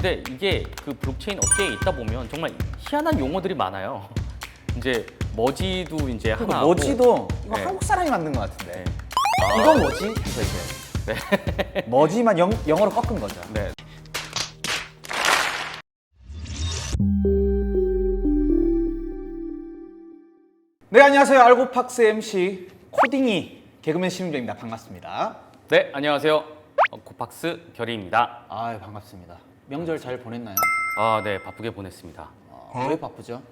근데 이게 그 블록체인 업계에 있다 보면 정말 희한한 용어들이 많아요. 이제 머지도 이제 그리고 하나 머지도 이거 네. 한국 사람이 만든 것 같은데. 네. 이건 뭐지? 해서 이제 머지만 영, 영어로 꺾은 거죠. 네. 네 안녕하세요 알고팍스 MC 코딩이 개그맨 신윤정입니다. 반갑습니다. 네, 안녕하세요. 어, 고팍스 결의입니다. 아 반갑습니다. 명절 잘 보냈나요? 아, 네, 바쁘게 보냈습니다. 어, 왜 바쁘죠?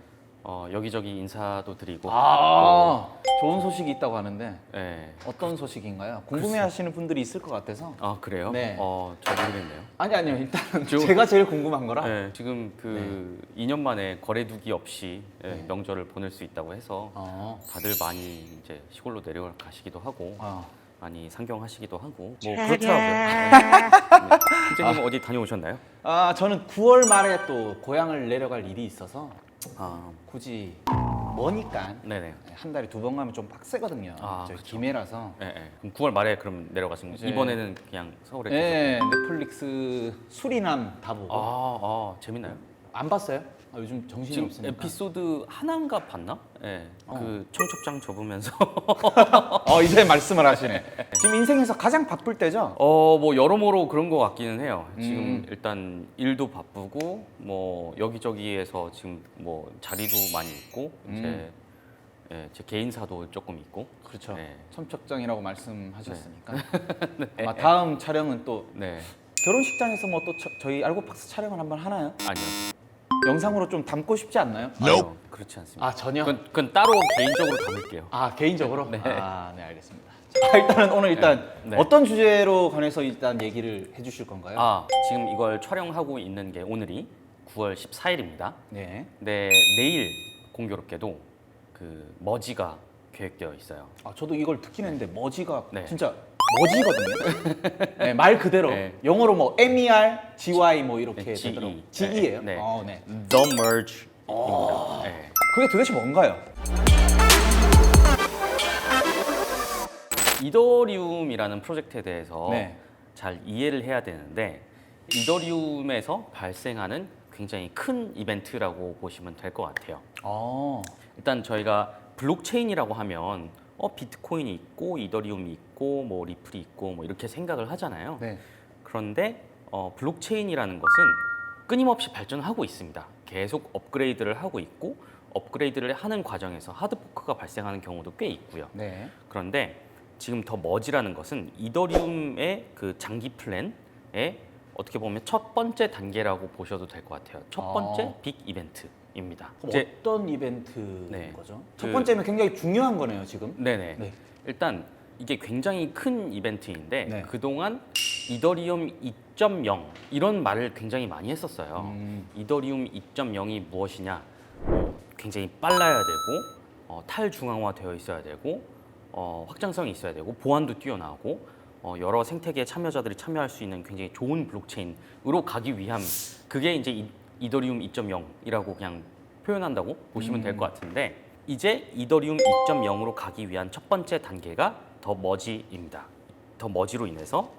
어, 여기저기 인사도 드리고 아 좋은 소식이 있다고 하는데 네. 어떤 소식인가요? 궁금해하시는 분들이 있을 것 같아서. 아, 그래요? 네. 어, 잘 모르겠네요. 아니 아니요 일단 저- 제가 제일 궁금한 거라. 네, 지금 그 2년 만에 거래두기 없이 예, 네. 명절을 보낼 수 있다고 해서 어. 다들 많이 이제 시골로 내려가시기도 하고 어. 많이 상경하시기도 하고 뭐 그렇더라고요. 네. 팀장님 어디 다녀오셨나요? 아 저는 9월 말에 또 고향을 내려갈 일이 있어서 아, 굳이 머니까 네네. 한 달에 두 번 가면 좀 빡세거든요. 아, 저 그쵸. 김해라서. 예, 예. 그럼 9월 말에 그럼 내려가신 거죠? 네. 이번에는 그냥 서울에? 네, 넷플릭스 수리남 다 보고 아, 아, 재밌나요? 안 봤어요? 아, 요즘 정신이 지금 없으니까. 에피소드 하나인가 봤나? 예. 어. 그 청첩장 접으면서 어 이제 말씀을 하시네. 지금 인생에서 가장 바쁠 때죠? 어, 뭐 여러모로 그런 것 같기는 해요. 음. 지금 일단 일도 바쁘고 뭐 여기저기에서 지금 뭐 자리도 많이 있고 음. 제, 예, 제 개인사도 조금 있고 그렇죠. 네. 첨첩장이라고 말씀하셨으니까 아마 다음 촬영은 또 네. 결혼식장에서 뭐 또 저희 알고팍스 촬영을 한번 하나요? 아니요. 영상으로 좀 담고 싶지 않나요? 아니요. 그렇지 않습니다. 아 전혀. 그건, 그건 따로 개인적으로 담을게요. 아 개인적으로? 네. 아, 네 알겠습니다. 자, 일단은 오늘 일단 네. 네. 어떤 주제로 관해서 일단 얘기를 해주실 건가요? 아, 지금 이걸 촬영하고 있는 게 오늘이 9월 14일입니다. 네. 네, 내일 공교롭게도 그 머지가 계획되어 있어요. 아 저도 이걸 듣긴 했는데 머지가 네. 진짜 머지거든요. 네, 말 그대로 네. 영어로 뭐 MER, GY 뭐 이렇게 네, GE. 되더라고요. GE예요? 네. 어, 네. The Merge입니다. 네. 그게 도대체 뭔가요? 이더리움이라는 프로젝트에 대해서 네. 잘 이해를 해야 되는데 이더리움에서 발생하는 굉장히 큰 이벤트라고 보시면 될 것 같아요. 어. 일단 저희가 블록체인이라고 하면 어 비트코인이 있고 이더리움이 있고 뭐 리플이 있고 뭐 이렇게 생각을 하잖아요. 네. 그런데 어, 블록체인이라는 것은 끊임없이 발전하고 있습니다. 계속 업그레이드를 하고 있고 업그레이드를 하는 과정에서 하드포크가 발생하는 경우도 꽤 있고요. 네. 그런데 지금 더 머지라는 것은 이더리움의 그 장기 플랜의 어떻게 보면 첫 번째 단계라고 보셔도 될 것 같아요. 첫 번째 아. 빅 이벤트 입니다. 그럼 이제 어떤 이벤트인 네. 거죠? 첫 그- 번째는 굉장히 중요한 거네요, 지금. 네네. 네. 일단 이게 굉장히 큰 이벤트인데 네. 그동안 이더리움 2.0 이런 말을 굉장히 많이 했었어요. 음. 이더리움 2.0이 무엇이냐? 어, 굉장히 빨라야 되고 어, 탈중앙화되어 있어야 되고 어, 확장성이 있어야 되고 보안도 뛰어나고 어, 여러 생태계 참여자들이 참여할 수 있는 굉장히 좋은 블록체인으로 가기 위함 그게 이제 이, 이더리움 2.0이라고 그냥 표현한다고 보시면 될 것 같은데 이제 이더리움 2.0으로 가기 위한 첫 번째 단계가 더 머지입니다. 더 머지로 인해서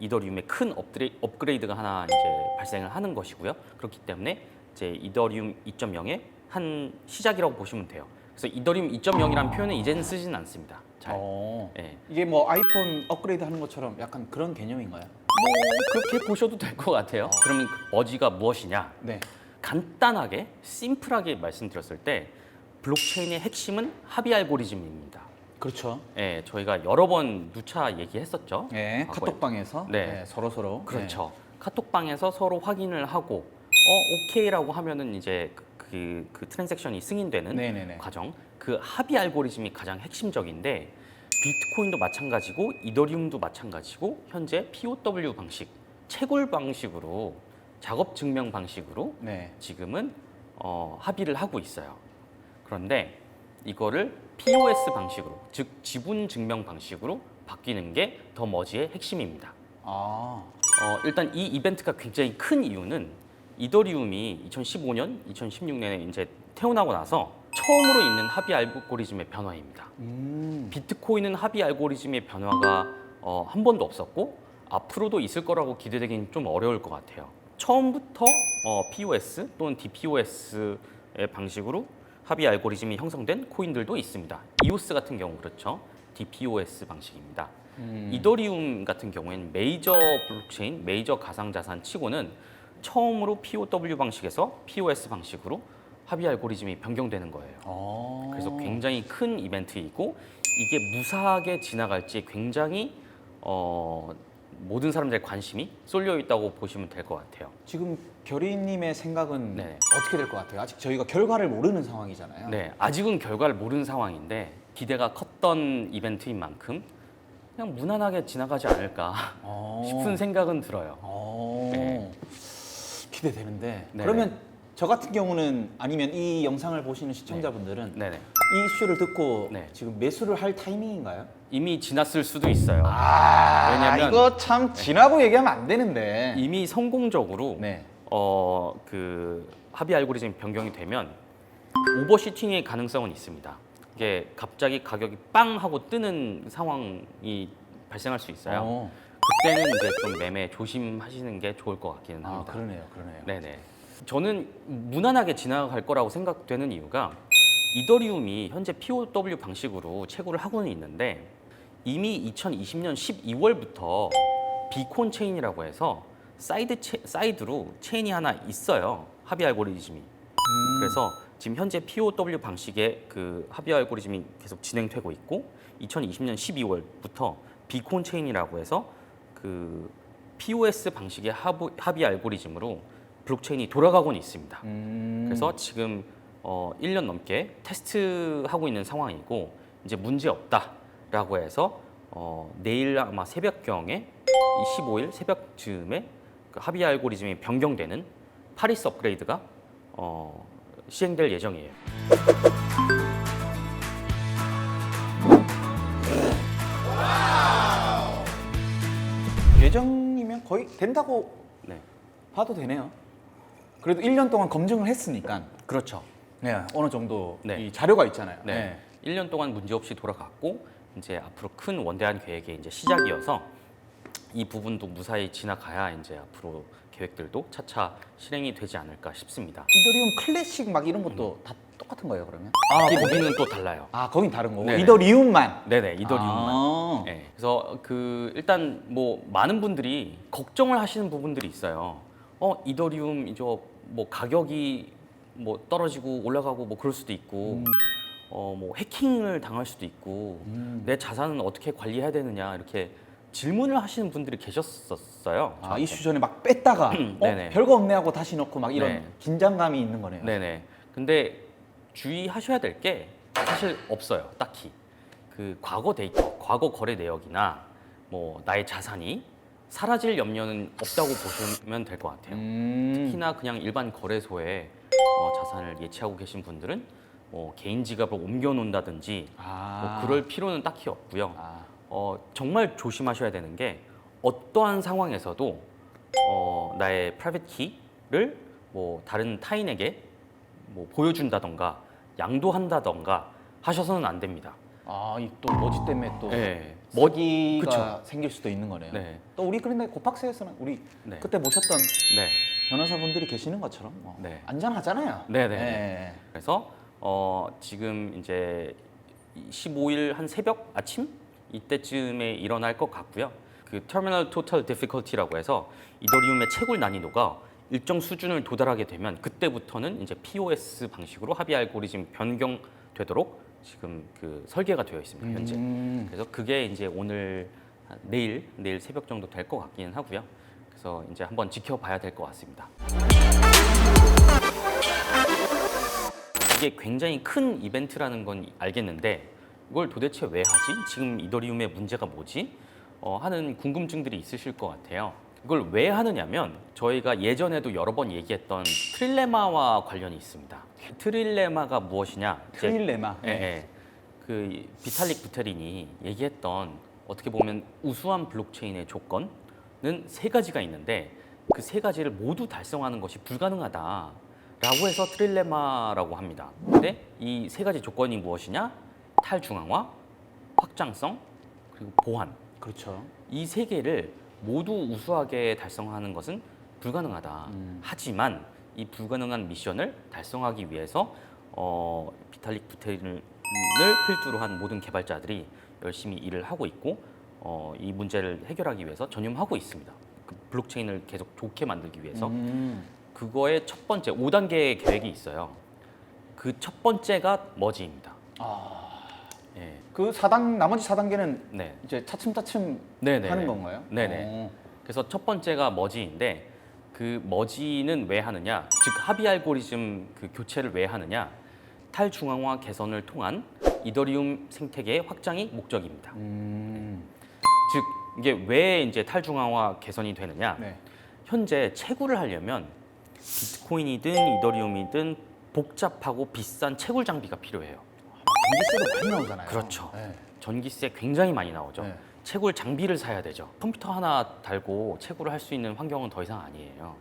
이더리움의 큰 업드레, 업그레이드가 하나 이제 발생을 하는 것이고요. 그렇기 때문에 이제 이더리움 2.0의 한 시작이라고 보시면 돼요. 그래서 이더리움 2.0이라는 표현은 이제는 쓰지는 않습니다. 잘. 어. 예. 이게 뭐 아이폰 업그레이드 하는 것처럼 약간 그런 개념인가요? 뭐 그렇게 보셔도 될 것 같아요. 그러면 그 머지가 무엇이냐? 네. 간단하게 심플하게 말씀드렸을 때 블록체인의 핵심은 합의 알고리즘입니다. 그렇죠. 예, 저희가 여러 번 누차 얘기했었죠. 네. 과거에. 카톡방에서 네. 네, 서로 서로. 그렇죠. 카톡방에서 서로 확인을 하고 어 오케이라고 하면은 이제 그, 그, 그 트랜잭션이 승인되는 네네네. 과정. 그 합의 알고리즘이 가장 핵심적인데 비트코인도 마찬가지고 이더리움도 마찬가지고 현재 POW 방식, 채굴 방식으로 작업 증명 방식으로 네. 지금은 어, 합의를 하고 있어요. 그런데 이거를 POS 방식으로, 즉 지분 증명 방식으로 바뀌는 게 더 머지의 핵심입니다. 아. 어, 일단 이 이벤트가 굉장히 큰 이유는 이더리움이 2015년, 2016년에 이제 태어나고 나서 처음으로 있는 합의 알고리즘의 변화입니다. 음. 비트코인은 합의 알고리즘의 변화가 어, 한 번도 없었고 앞으로도 있을 거라고 기대되기는 좀 어려울 것 같아요. 처음부터 어, POS 또는 DPoS의 방식으로 합의 알고리즘이 형성된 코인들도 있습니다. EOS 같은 경우 그렇죠. DPoS 방식입니다. 이더리움 같은 경우에는 메이저 블록체인, 메이저 가상자산 치고는 처음으로 POW 방식에서 POS 방식으로 합의 알고리즘이 변경되는 거예요. 어. 그래서 굉장히 큰 이벤트이고 이게 무사하게 지나갈지 굉장히 어, 모든 사람들의 관심이 쏠려 있다고 보시면 될 것 같아요. 지금 결의님의 생각은 네. 어떻게 될 것 같아요? 아직 저희가 결과를 모르는 상황이잖아요. 네, 아직은 결과를 모르는 상황인데 기대가 컸던 이벤트인 만큼 그냥 무난하게 지나가지 않을까 어. 싶은 생각은 들어요. 어. 네. 기대되는데 네네. 그러면 저 같은 경우는 아니면 이 영상을 보시는 시청자분들은 네네. 이 이슈를 듣고 네. 지금 매수를 할 타이밍인가요? 이미 지났을 수도 있어요. 아, 왜냐면- 이거 참 지나고 얘기하면 안 되는데. 이미 성공적으로 네. 어, 그 합의 알고리즘 변경이 되면 오버슈팅의 가능성은 있습니다. 이게 갑자기 가격이 빵 하고 뜨는 상황이 발생할 수 있어요. 어. 그때는 이제 좀 매매 조심하시는 게 좋을 것 같기는 아, 합니다. 그러네요, 그러네요. 네네. 저는 무난하게 지나갈 거라고 생각되는 이유가 이더리움이 현재 POW 방식으로 채굴을 하고는 있는데 이미 2020년 12월부터 비콘 체인이라고 해서 사이드 체, 사이드로 체인이 하나 있어요. 합의 알고리즘이. 그래서 지금 현재 POW 방식의 그 합의 알고리즘이 계속 진행되고 있고 2020년 12월부터 비콘 체인이라고 해서 그 POS 방식의 합의 알고리즘으로 블록체인이 돌아가고는 있습니다. 음. 그래서 지금 어, 1년 넘게 테스트하고 있는 상황이고 이제 문제 없다라고 해서 어, 내일 아마 새벽경에 이 15일 새벽쯤에 그 합의 알고리즘이 변경되는 파리스 업그레이드가 어, 시행될 예정이에요. 예정이면 거의 된다고 네, 봐도 되네요. 그래도 1년 동안 검증을 했으니까 그렇죠. 네, 어느 정도 네. 이 자료가 있잖아요. 네. 1년 동안 문제 없이 돌아갔고 이제 앞으로 큰 원대한 계획의 이제 시작이어서 이 부분도 무사히 지나가야 이제 앞으로 계획들도 차차 실행이 되지 않을까 싶습니다. 이더리움 클래식 막 이런 것도 다 똑같은 거예요, 그러면? 아, 거기는 또 달라요. 아, 거긴 다른 거고. 네네. 이더리움만. 네네, 이더리움만. 아. 네, 그래서 그 일단 뭐 많은 분들이 걱정을 하시는 부분들이 있어요. 어, 이더리움 이저 뭐 가격이 뭐 떨어지고 올라가고 뭐 그럴 수도 있고, 어, 뭐 해킹을 당할 수도 있고, 음. 내 자산은 어떻게 관리해야 되느냐 이렇게 질문을 하시는 분들이 계셨었어요. 아, 저한테. 이슈 전에 막 뺐다가 어? 네네. 별거 없네 하고 다시 넣고 막 이런 네. 긴장감이 있는 거네요. 네네. 근데 주의하셔야 될 게 사실 없어요. 딱히 그 과거 데이터, 과거 거래 내역이나 뭐 나의 자산이 사라질 염려는 없다고 보시면 될 것 같아요. 음. 특히나 그냥 일반 거래소에 어, 자산을 예치하고 계신 분들은 뭐 개인 지갑을 옮겨 놓는다든지 아. 뭐 그럴 필요는 딱히 없고요. 아. 어, 정말 조심하셔야 되는 게 어떠한 상황에서도 어, 나의 프라이빗 키를 뭐 다른 타인에게 뭐 보여준다던가 양도한다던가 하셔서는 안 됩니다. 아, 이또 머지 때문에 또 네. 그쵸. 생길 수도 있는 거네요. 네. 또 우리 그런데 고팍스에서는 우리 네. 그때 모셨던 네. 변호사분들이 계시는 것처럼 뭐 네. 안전하잖아요. 네네. 네. 그래서 어, 지금 이제 15일 한 새벽 아침 이때쯤에 일어날 것 같고요. 그 터미널 토탈 디피컬티라고 해서 이더리움의 채굴 난이도가 일정 수준을 도달하게 되면 그때부터는 이제 POS 방식으로 합의 알고리즘 변경되도록 지금 그 설계가 되어 있습니다. 현재. 음. 그래서 그게 이제 오늘 한 내일 내일 새벽 정도 될 것 같기는 하고요. 그래서 이제 한번 지켜봐야 될 것 같습니다. 이게 굉장히 큰 이벤트라는 건 알겠는데 이걸 도대체 왜 하지? 지금 이더리움의 문제가 뭐지? 어, 하는 궁금증들이 있으실 것 같아요. 이걸 왜 하느냐면 저희가 예전에도 여러 번 얘기했던 트릴레마와 관련이 있습니다. 트릴레마가 무엇이냐? 이제 트릴레마. 예, 예. 그 비탈릭 부테린이 얘기했던 어떻게 보면 우수한 블록체인의 조건은 세 가지가 있는데 그 세 가지를 모두 달성하는 것이 불가능하다라고 해서 트릴레마라고 합니다. 근데 이 세 가지 조건이 무엇이냐? 탈중앙화, 확장성, 그리고 보안. 그렇죠. 이 세 개를 모두 우수하게 달성하는 것은 불가능하다. 음. 하지만 이 불가능한 미션을 달성하기 위해서 어, 비탈릭 부테린을 필두로 한 모든 개발자들이 열심히 일을 하고 있고 어, 이 문제를 해결하기 위해서 전념하고 있습니다. 그 블록체인을 계속 좋게 만들기 위해서 음. 그거의 첫 번째 5단계 계획이 있어요. 그 첫 번째가 머지입니다. 예. 그 4단 나머지 4단계는 네. 이제 차츰차츰 네네. 하는 건가요? 네네. 어. 그래서 첫 번째가 머지인데 그 머지는 왜 하느냐? 즉 합의 알고리즘 그 교체를 왜 하느냐? 탈중앙화 개선을 통한 이더리움 생태계의 확장이 목적입니다. 음. 즉 이게 왜 이제 탈중앙화 개선이 되느냐? 네. 현재 채굴을 하려면 비트코인이든 이더리움이든 복잡하고 비싼 채굴 장비가 필요해요. 전기세도 많이 나오잖아요. 그렇죠. 네. 전기세 굉장히 많이 나오죠. 네. 채굴 장비를 사야 되죠. 컴퓨터 하나 달고 채굴을 할 수 있는 환경은 더 이상 아니에요.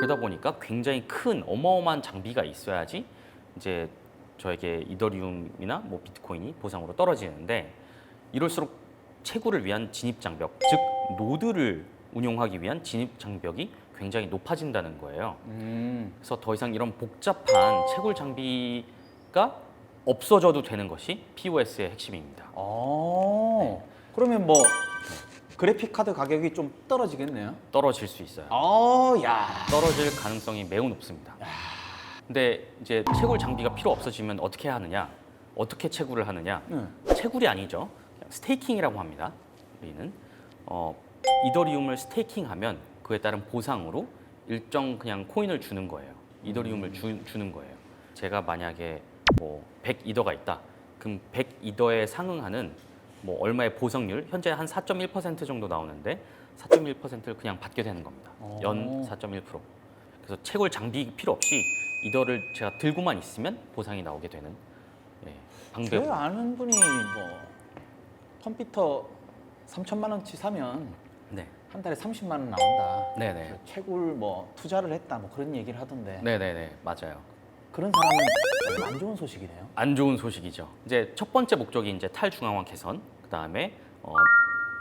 그러다 보니까 굉장히 큰 어마어마한 장비가 있어야지 이제 저에게 이더리움이나 뭐 비트코인이 보상으로 떨어지는데 이럴수록 채굴을 위한 진입 장벽, 즉 노드를 운용하기 위한 진입 장벽이 굉장히 높아진다는 거예요. 음. 그래서 더 이상 이런 복잡한 채굴 장비가 없어져도 되는 것이 POS의 핵심입니다. 어. 그러면 뭐 그래픽 카드 가격이 좀 떨어지겠네요. 떨어질 수 있어요. 어, 야. 떨어질 가능성이 매우 높습니다. 근데 이제 채굴 장비가 필요 없어지면 어떻게 하느냐? 어떻게 채굴을 하느냐? 네. 채굴이 아니죠. 그냥 스테이킹이라고 합니다. 우리는 어, 이더리움을 스테이킹하면 그에 따른 보상으로 일정 그냥 코인을 주는 거예요. 이더리움을 주, 주는 거예요. 제가 만약에 뭐 100이더가 있다. 그럼 100이더에 상응하는 뭐 얼마의 보상률 현재 한 4.1% 정도 나오는데 4.1%를 그냥 받게 되는 겁니다. 오. 연 4.1%. 그래서 채굴 장비 필요 없이 이더를 제가 들고만 있으면 보상이 나오게 되는 예, 방법. 제 아는 분이 뭐 컴퓨터 3천만 원치 사면 네. 한 달에 30만 원 나온다. 네네. 그 채굴 뭐 투자를 했다 뭐 그런 얘기를 하던데 네네네 맞아요. 그런 사람은 좀 안 좋은 소식이네요. 안 좋은 소식이죠. 이제 첫 번째 목적이 이제 탈중앙화 개선, 그 다음에 어,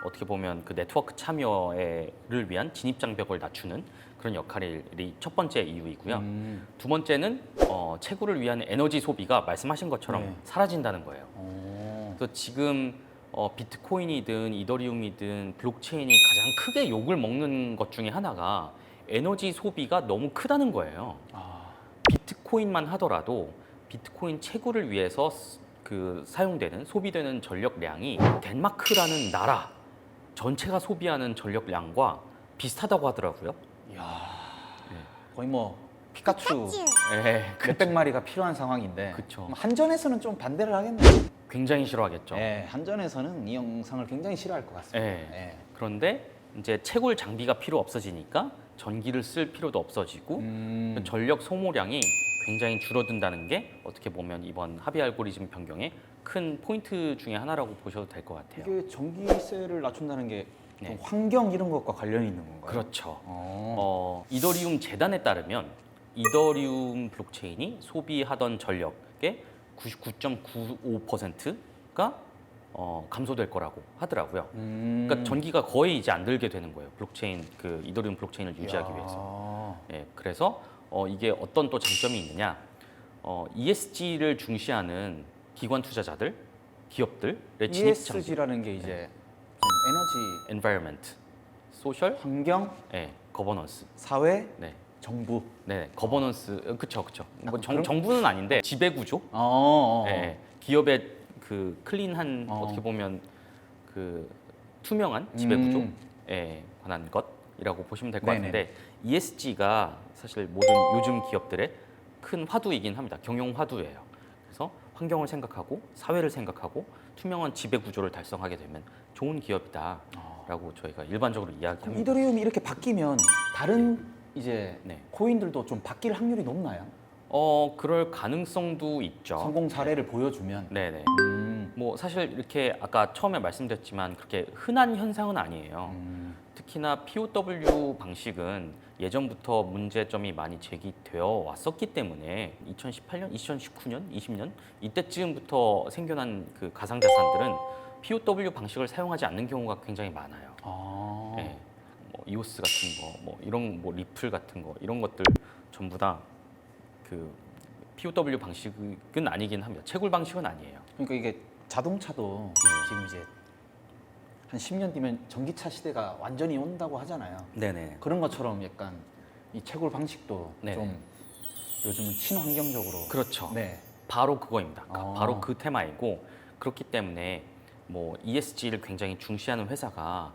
어떻게 보면 그 네트워크 참여를 위한 진입 장벽을 낮추는 그런 역할이 첫 번째 이유이고요. 음. 두 번째는 어, 채굴을 위한 에너지 소비가 말씀하신 것처럼 네. 사라진다는 거예요. 어. 그래서 지금 어, 비트코인이든 이더리움이든 블록체인이 가장 크게 욕을 먹는 것 중에 하나가 에너지 소비가 너무 크다는 거예요. 아. 비트코인만 하더라도 비트코인 채굴을 위해서 스- 그 사용되는 소비되는 전력량이 덴마크라는 나라 전체가 소비하는 전력량과 비슷하다고 하더라고요. 이야. 네. 거의 뭐 피카츄 예, 몇백 마리가 필요한 상황인데 그쵸. 한전에서는 좀 반대를 하겠네요. 굉장히 싫어하겠죠. 네, 한전에서는 이 영상을 굉장히 싫어할 것 같습니다. 예. 네. 그런데 이제 채굴 장비가 필요 없어지니까 전기를 쓸 필요도 없어지고 음. 전력 소모량이 굉장히 줄어든다는 게 어떻게 보면 이번 합의 알고리즘 변경의 큰 포인트 중에 하나라고 보셔도 될 것 같아요. 이게 전기세를 낮춘다는 게 네. 좀 환경 이런 것과 관련이 있는 건가요? 그렇죠. 어. 어, 이더리움 재단에 따르면 이더리움 블록체인이 소비하던 전력의 99.95%가 어, 감소될 거라고 하더라고요. 음. 그러니까 전기가 거의 이제 안 들게 되는 거예요. 블록체인 그 이더리움 블록체인을 유지하기 이야. 위해서. 예, 그래서 어, 이게 어떤 또 장점이 있느냐? 어, ESG를 중시하는 기관 투자자들, 기업들의 진입 장비, ESG라는 게 이제 좀 에너지, environment, social, 환경, 예, governance, 사회, 네, 정부. 네, 거버넌스, 어, 그쵸, 그쵸. 뭐 정, 그럼- 정부는 아닌데 지배 구조, 어. 어. 예, 기업의 그 클린한 어. 어. 떻게 보면 그 투명한 지배 구조에 음. 관한 것이라고 보시면 될 것 네네. 같은데 ESG가 사실 모든 요즘 기업들의 큰 화두이긴 합니다. 경영 화두예요. 그래서 환경을 생각하고 사회를 생각하고 투명한 지배 구조를 달성하게 되면 좋은 기업이다라고 저희가 일반적으로 이야기합니다. 이더리움이 이렇게 바뀌면 다른 이제 네. 코인들도 좀 바뀔 확률이 높나요? 어, 그럴 가능성도 있죠. 성공 사례를 보여주면. 네네. 음. 뭐 사실 이렇게 아까 처음에 말씀드렸지만 그렇게 흔한 현상은 아니에요. 음. 특히나 POW 방식은 예전부터 문제점이 많이 제기되어 왔었기 때문에 2018년, 2019년, 20년 이때쯤부터 생겨난 그 가상자산들은 POW 방식을 사용하지 않는 경우가 굉장히 많아요. 아. 예. 뭐 이오스 같은 거, 뭐 이런 뭐 리플 같은 거 이런 것들 전부 다그 POW 방식은 아니긴 합니다. 채굴 방식은 아니에요. 그러니까 이게 자동차도 네. 지금 이제 한 10년 뒤면 전기차 시대가 완전히 온다고 하잖아요. 네네. 그런 것처럼 약간 이 채굴 방식도 네네. 좀 요즘은 친환경적으로 그렇죠. 네. 바로 그거입니다. 어. 바로 그 테마이고 그렇기 때문에 뭐 ESG를 굉장히 중시하는 회사가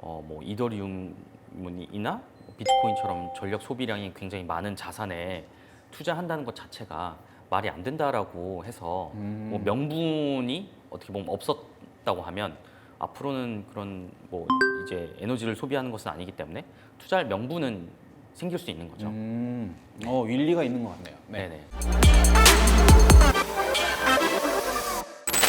어 뭐 이더리움이나 비트코인처럼 전력 소비량이 굉장히 많은 자산에 투자한다는 것 자체가 말이 안 된다라고 해서 음. 뭐 명분이 어떻게 보면 없었다고 하면 앞으로는 그런 뭐 이제 에너지를 소비하는 것은 아니기 때문에 투자할 명분은 생길 수 있는 거죠. 음. 어, 일리가 있는 것 같네요. 네. 네네.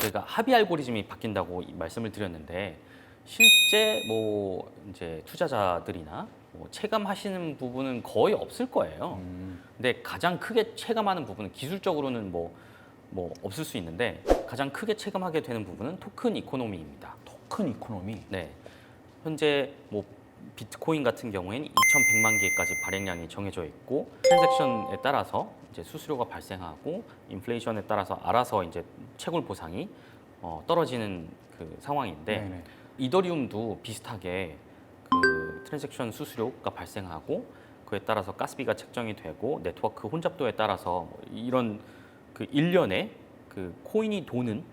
저희가 합의 알고리즘이 바뀐다고 이- 말씀을 드렸는데 실제 뭐 이제 투자자들이나 뭐 체감하시는 부분은 거의 없을 거예요. 음. 근데 가장 크게 체감하는 부분은 기술적으로는 뭐, 뭐 없을 수 있는데 가장 크게 체감하게 되는 부분은 토큰 이코노미입니다. 토큰 이코노미. 네. 현재 뭐 비트코인 같은 경우에는 2,100만 개까지 발행량이 정해져 있고 트랜잭션에 따라서 이제 수수료가 발생하고 인플레이션에 따라서 알아서 이제 채굴 보상이 어, 떨어지는 그 상황인데 네네. 이더리움도 비슷하게 그 트랜잭션 수수료가 발생하고 그에 따라서 가스비가 책정이 되고 네트워크 혼잡도에 따라서 뭐 이런 그 일련의 그 코인이 도는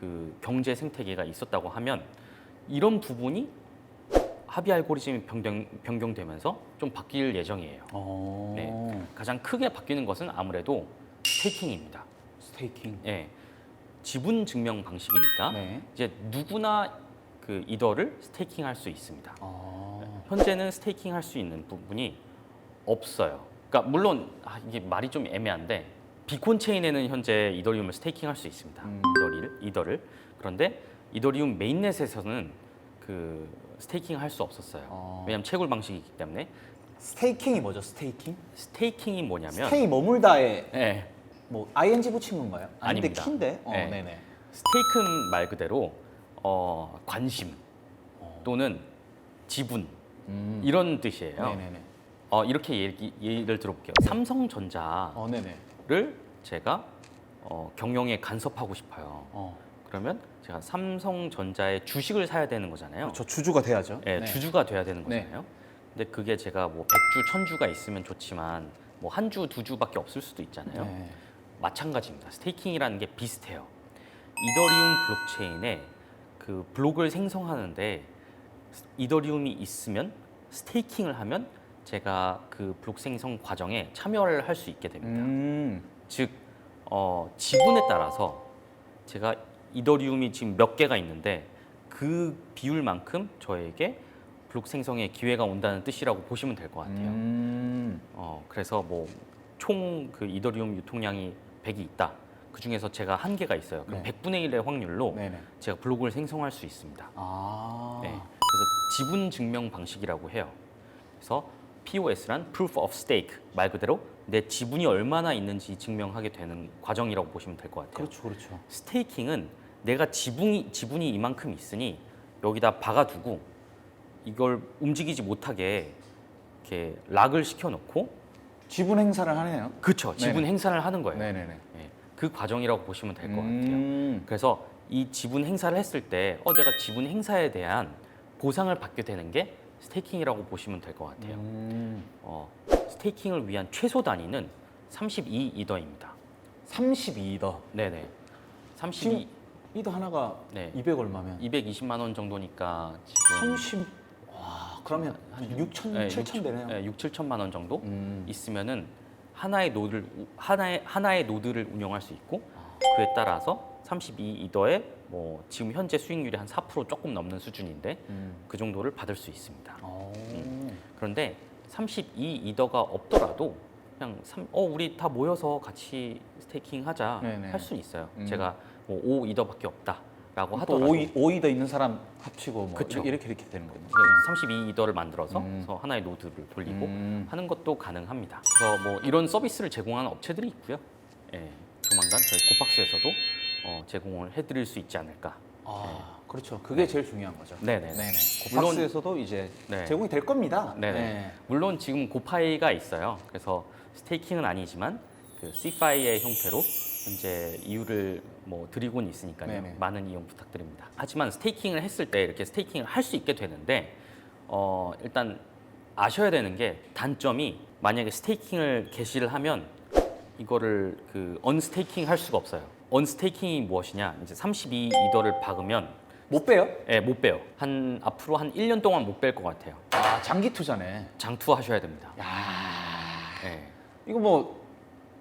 그 경제 생태계가 있었다고 하면 이런 부분이 합의 알고리즘이 변경, 변경되면서 좀 바뀔 예정이에요. 어. 네. 가장 크게 바뀌는 것은 아무래도 스테이킹입니다. 스테이킹. 예. 지분 증명 방식이니까 네. 이제 누구나 그 이더를 스테이킹할 수 있습니다. 어. 현재는 스테이킹할 수 있는 부분이 없어요. 그러니까 물론 아, 이게 말이 좀 애매한데 비콘 체인에는 현재 이더리움을 스테이킹할 수 있습니다. 음. 이더리를 이더를 그런데 이더리움 메인넷에서는 그 스테이킹 할 수 없었어요. 어. 왜냐하면 채굴 방식이기 때문에 스테이킹이 뭐죠? 스테이킹? 스테이킹이 뭐냐면 스테이 머물다에 예, 뭐 ing 붙인 건가요? 아닌데 아닙니다. 키인데. 어, 네. 네 네. 스테이크는 말 그대로 어, 관심 어. 또는 지분 음. 이런 뜻이에요. 네네네. 어, 이렇게 얘기, 예를 들어볼게요. 삼성전자를 어, 네네. 제가 어, 경영에 간섭하고 싶어요. 어. 그러면 제가 삼성전자의 주식을 사야 되는 거잖아요. 저 주주가 돼야죠. 예, 네. 주주가 돼야 되는 네. 거잖아요. 근데 그게 제가 뭐 100주, 1000주가 있으면 좋지만 뭐 한 주, 두 주밖에 없을 수도 있잖아요. 네. 마찬가지입니다. 스테이킹이라는 게 비슷해요. 이더리움 블록체인에 그 블록을 생성하는데 이더리움이 있으면 스테이킹을 하면 제가 그 블록 생성 과정에 참여를 할 수 있게 됩니다. 음. 즉 어, 지분에 따라서 제가 이더리움이 지금 몇 개가 있는데 그 비율만큼 저에게 블록 생성의 기회가 온다는 뜻이라고 보시면 될 것 같아요. 음. 어, 그래서 뭐 총 그 이더리움 유통량이 100이 있다. 그 중에서 제가 한 개가 있어요. 그럼 네. 100분의 1의 확률로 네네. 제가 블록을 생성할 수 있습니다. 아. 네. 그래서 지분 증명 방식이라고 해요. 그래서 POS란 Proof of Stake 말 그대로 내 지분이 얼마나 있는지 증명하게 되는 과정이라고 보시면 될 것 같아요. 그렇죠, 그렇죠. 스테이킹은 내가 지분이 지분이 이만큼 있으니 여기다 박아두고 이걸 움직이지 못하게 이렇게 락을 시켜놓고 지분 행사를 하네요. 그쵸 지분 네네. 행사를 하는 거예요. 네네네. 예, 그 과정이라고 보시면 될 것 같아요. 음. 그래서 이 지분 행사를 했을 때 어, 내가 지분 행사에 대한 보상을 받게 되는 게 스테이킹이라고 보시면 될 것 같아요. 음. 어, 스테이킹을 위한 최소 단위는 32 이더입니다. 32더. 네네. 32, 지금 이더 하나가 네. 200 얼마면? 220만 원 정도니까 지금 30. 와, 그러면 한 6천, 네, 7천 되네요. 네, 6, 7천만 원 정도 음. 있으면은 하나의 노드를 우- 하나의 하나의 노드를 운영할 수 있고 그에 따라서 32 이더에 뭐 지금 현재 수익률이 한 4% 조금 넘는 수준인데 음. 그 정도를 받을 수 있습니다. 어. 그런데 32 이더가 없더라도 그냥 삼, 어 우리 다 모여서 같이 스테이킹 하자 네네. 할 수는 있어요. 음. 제가 뭐5 이더밖에 없다라고 또 하더라도 5이, 5이더 있는 사람 합치고 뭐 그쵸. 이렇게 이렇게 되는 거죠. 32 이더를 만들어서 음. 그래서 하나의 노드를 돌리고 음. 하는 것도 가능합니다. 그래서 뭐 이런 서비스를 제공하는 업체들이 있고요. 예, 조만간 저희 고박스에서도 어, 제공을 해드릴 수 있지 않을까 아, 그렇죠. 그게 제일 중요한 거죠. 네네. 네네. 고팍스에서도 이제 네. 제공이 될 겁니다. 네네. 물론 지금 고파이가 있어요. 그래서 스테이킹은 아니지만 그 C5의 형태로 현재 이유를 뭐 드리고는 있으니까요. 네네. 많은 이용 부탁드립니다. 하지만 스테이킹을 했을 때 이렇게 스테이킹을 할 수 있게 되는데 어, 일단 아셔야 되는 게 단점이 만약에 스테이킹을 개시를 하면 이거를 그 언스테이킹 할 수가 없어요. 언스테이킹이 무엇이냐? 이제 32 이더를 박으면 못 빼요? 예, 못 빼요. 한 앞으로 한 1년 동안 못 뺄 것 같아요. 아, 장기 투자네. 장투 하셔야 됩니다. 야, 예. 이거 뭐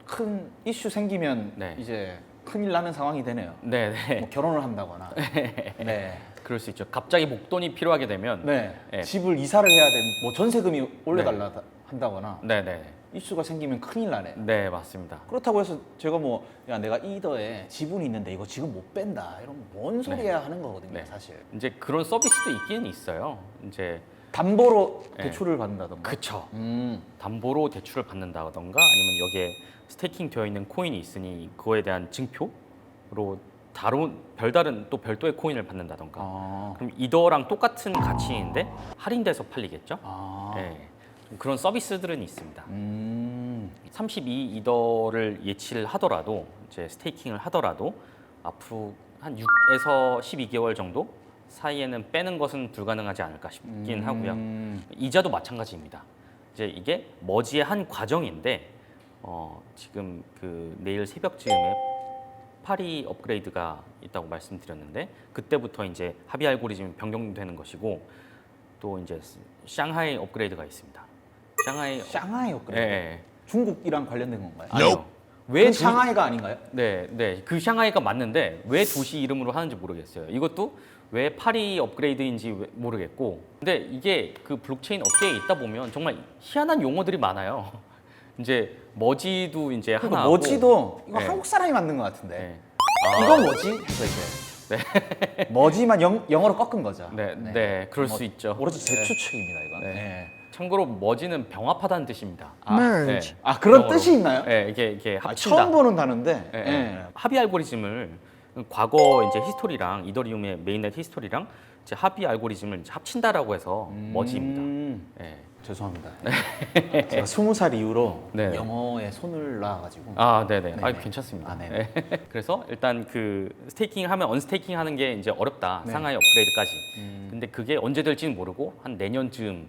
큰 이슈 생기면 네. 이제 큰일 나는 상황이 되네요. 네, 네. 뭐 결혼을 한다거나. 네. 그럴 수 있죠. 갑자기 목돈이 필요하게 되면 네. 네. 집을 이사를 해야 되는 뭐 전세금이 올려달라 한다거나 네, 네. 이슈가 생기면 큰일 나네. 네, 맞습니다. 그렇다고 해서 제가 뭐 야 내가 이더에 지분이 있는데 이거 지금 못 뺀다 이러면 뭔 소리야 하는 거거든요 네. 사실 이제 그런 서비스도 있긴 있어요. 이제 담보로 네. 대출을 받는다던가 그쵸. 음. 담보로 대출을 받는다던가 아니면 여기에 스테이킹 되어 있는 코인이 있으니 그거에 대한 증표로 다른 별다른 또 별도의 코인을 받는다던가. 아. 그럼 이더랑 똑같은 가치인데 할인돼서 팔리겠죠? 아. 네. 좀 그런 서비스들은 있습니다. 음. 32 이더를 예치를 하더라도 이제 스테이킹을 하더라도 앞으로 한 6에서 12개월 정도 사이에는 빼는 것은 불가능하지 않을까 싶긴 하고요. 음. 이자도 마찬가지입니다. 이제 이게 머지의 한 과정인데 어, 지금 그 내일 새벽쯤에 파리 업그레이드가 있다고 말씀드렸는데 그때부터 이제 합의 알고리즘이 변경되는 것이고 또 이제 샹하이 업그레이드가 있습니다. 샹하이 샹하이 예, 업그레이드 예. 중국이랑 관련된 건가요? 아니요. 왜왜 도- 샹하이가 아닌가요? 네, 네. 그 샹하이가 맞는데 왜 도시 이름으로 하는지 모르겠어요. 이것도 왜 파리 업그레이드인지 왜- 모르겠고. 근데 이게 그 블록체인 업계에 있다 보면 정말 희한한 용어들이 많아요. 이제 머지도 이제 그리고 하나 머지도 이거 네. 한국 사람이 만든 것 같은데 네. 이건 뭐지? 해서 이제 머지만 영, 영어로 꺾은 거죠. 네, 네, 그럴 수 있죠. 오로지 제 네. 추측입니다 이건. 네. 네. 참고로 머지는 병합하다는 뜻입니다. 아, 네. 아 그런 영어로. 뜻이 있나요? 네, 이게 이게 아, 합친다. 처음 보는 단어인데. 예, 예. 예. 합의 알고리즘을 과거 이제 히스토리랑 이더리움의 메인넷 히스토리랑 이제 합의 알고리즘을 이제 합친다라고 해서 머지입니다. 음, 예. 죄송합니다. 제가 스무 살 이후로 네. 영어에 손을 놔가지고. 아, 네네. 아, 네네. 괜찮습니다. 아, 네네. 예. 그래서 일단 그 스테이킹 하면 언스테이킹 하는 게 이제 어렵다. 네. 상하이 업그레이드까지. 음. 근데 그게 언제 될지는 모르고 한 내년쯤,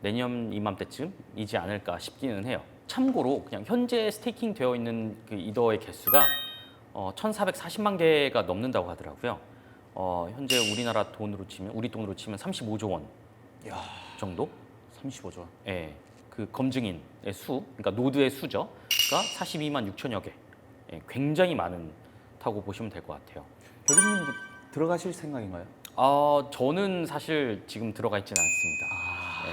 내년 이맘때쯤이지 않을까 싶기는 해요. 참고로 그냥 현재 스테이킹 되어 있는 그 이더의 개수가 어, 1,440만 개가 넘는다고 하더라고요. 어, 현재 우리나라 돈으로 치면 우리 돈으로 치면 35조 원 야, 정도? 35조. 예, 그 검증인의 수, 그러니까 노드의 수죠. 가 42만 6천여 개. 예, 굉장히 많다고 보시면 될 것 같아요. 별이님도 들어가실 생각인가요? 아, 저는 사실 지금 들어가 있지는 않습니다. 아,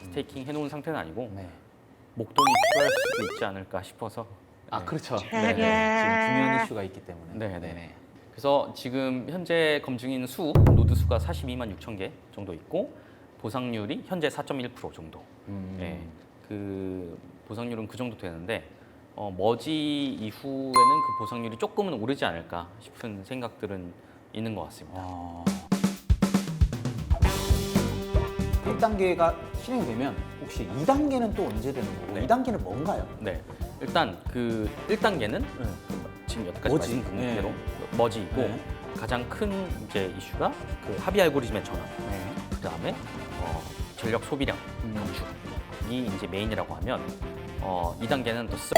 예, 스테이킹 해놓은 상태는 아니고 네. 목돈이 필요할 수도 있지 않을까 싶어서. 아 예. 그렇죠. 네네. 지금 중요한 이슈가 있기 때문에. 네 네. 그래서 지금 현재 검증인 수, 노드 수가 42만 6천 개 정도 있고 보상률이 현재 4.1% 정도. 음. 예, 그 보상률은 그 정도 되는데 어, 머지 이후에는 그 보상률이 조금은 오르지 않을까 싶은 생각들은 있는 것 같습니다. 아. 1단계가 진행되면 혹시 2단계는 또 언제 되는 거고 네. 2단계는 뭔가요? 네, 일단 그 1단계는 지금 여태까지 머지. 말씀드린 네. 대로 머지이고 네. 가장 큰 이제 이슈가 그 합의 알고리즘의 전환. 네. 그 다음에 어, 전력 소비량 음. 감축이 이제 메인이라고 하면 어, 2단계는 더 스...